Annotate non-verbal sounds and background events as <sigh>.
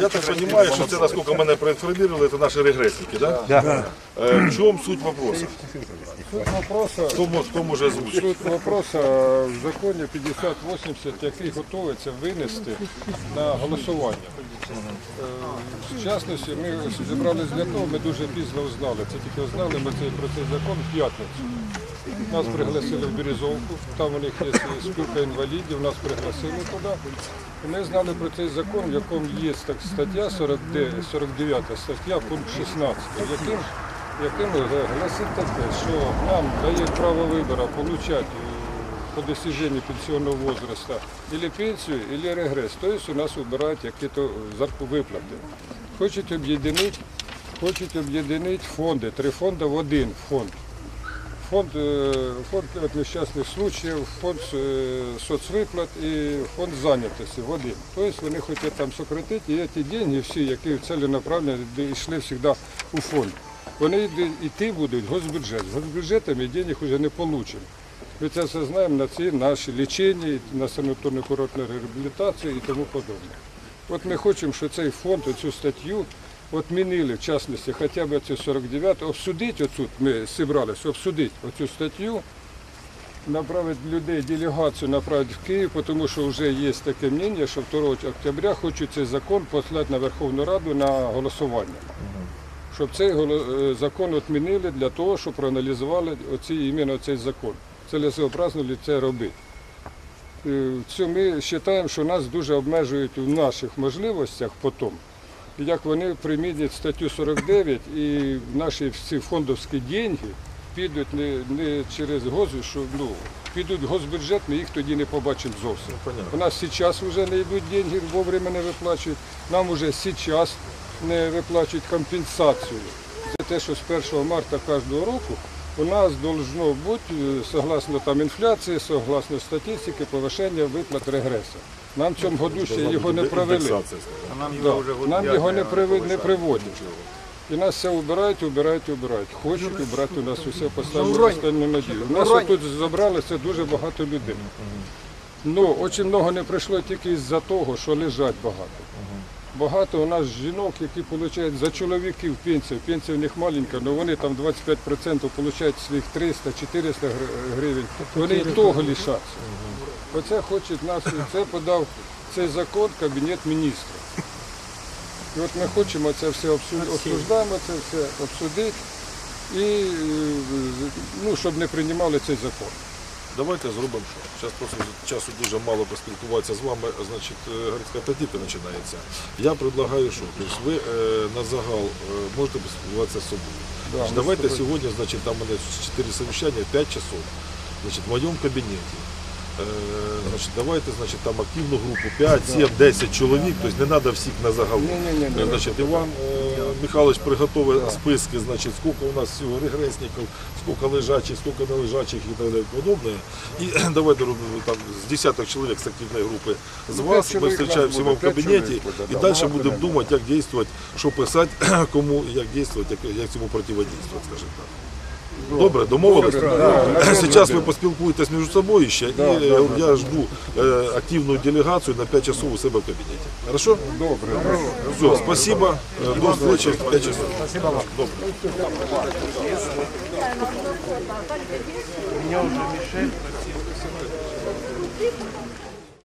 я так розумію, що це, наскільки мене проінформували, це наші регресники, да? Да. Е, В чому суть вопроса? Суть вопроса, Хто, мо- хто може озвучити? суть вопроса в законі 5080, який готується винести на голосування. Е, В частності, ми зібралися для того, ми дуже пізно узнали. Це тільки узнали ми цей про цей закон в п'ятницю. Нас пригласили в Березовку, там у них є спілка інвалідів, нас пригласили туди. Ми знали про цей закон, в якому є так, стаття 49, 49 стаття, пункт 16, яким, яким гласить таке, що нам дає право вибору отримати по достижению пенсионного возраста или пенсию, или регресс. То есть у нас выбирают какие-то виплати. Хочуть об'єднати, хочуть об'єднати фонди, три фонди в один фонд. Фонд, е, фонд от нещасних случаїв, фонд е, соцвиплат і фонд зайнятості в один. Тобто вони хочуть там сократити, і ці гроші всі, які ціленаправленно йшли завжди у фонд. Вони йти будуть в госбюджет. З госбюджетами денег вже не получимо. Ми це все знаємо на ці наші лічення, на санаторно курортну реабілітацію і тому подобне. От ми хочемо, щоб цей фонд, цю статтю відмінили, в частності, хоча б цю 49, обсудити оцю, ми зібралися, обсудити оцю статтю, направити людей, делегацію направити в Київ, тому що вже є таке мнення, що 2 октября хочуть цей закон послати на Верховну Раду на голосування. Щоб цей закон відмінили для того, щоб проаналізували оці, іменно цей закон. Цілесообразно ли це робити. Е, Це ми вважаємо, що нас дуже обмежують в наших можливостях потім. Як вони примінять статтю 49 і наші всі фондовські деньги підуть не, не через гос, що ну, підуть в госбюджет, ми їх тоді не побачимо зовсім. У нас зараз вже не йдуть деньги, вовремя не виплачують. Нам вже зараз не виплачують компенсацію за те, що з 1 марта кожного року у нас должно бути, е, согласно там інфляції, согласно статистики, повищення виплат регресу. Нам в цьому году ще його не провели. Індексація, скажімо. Да. Нам його не, приви- не приводять. І нас все убирають, убирають, убирають. Хочуть убрати у нас усе поставили останню надію. У нас тут забралося дуже багато людей. Ну, дуже много не прийшло тільки із-за того, що лежать багато. Багато у нас жінок, які отримують за чоловіків пенсію. Пенсія в них маленька, але вони там 25% отримують своїх 300-400 гривень. Вони і того лишаться. Оце хочуть нас, це подав цей закон Кабінет міністрів. І от ми хочемо це все обсуждаємо, це все обсудити, і, е, ну, щоб не приймали цей закон. Давайте зробимо що. Зараз просто часу дуже мало поспілкуватися з вами, значить, е, городська політика починається. Я предлагаю, що тобто ви е, на загал е, можете поспілкуватися з собою. Да, Значить, давайте сьогодні, значить, там у мене 4 совещання, 5 часов. Значить, в моєму кабінеті. Е, значить, давайте, значить, там активну групу 5, 7, 10 чоловік, тобто не треба всіх на загал. Ні-ні-ні, Е, не Значить, Іван е, Михайлович приготовив списки, значить, скільки у нас всього регресників, скільки лежачих, скільки нележачих і так далі подобне. І <clears throat> давайте робимо там з десяток чоловік з активної групи з Ну, вас. Ми зустрічаємося в кабінеті і далі будемо думати, як діяти, що писати, <clears throat> кому як діяти, як, цьому противодействувати, скажімо так. Добре, домовились? Зараз ви поспілкуєтесь між собою ще, і е, я жду е, активну делегацію на 5 часов у себе в кабінеті. Хорошо? Добре. Все, спасибо. Э, До встречи в 5 часов. Спасибо вам. Добре. Меня уже Мишель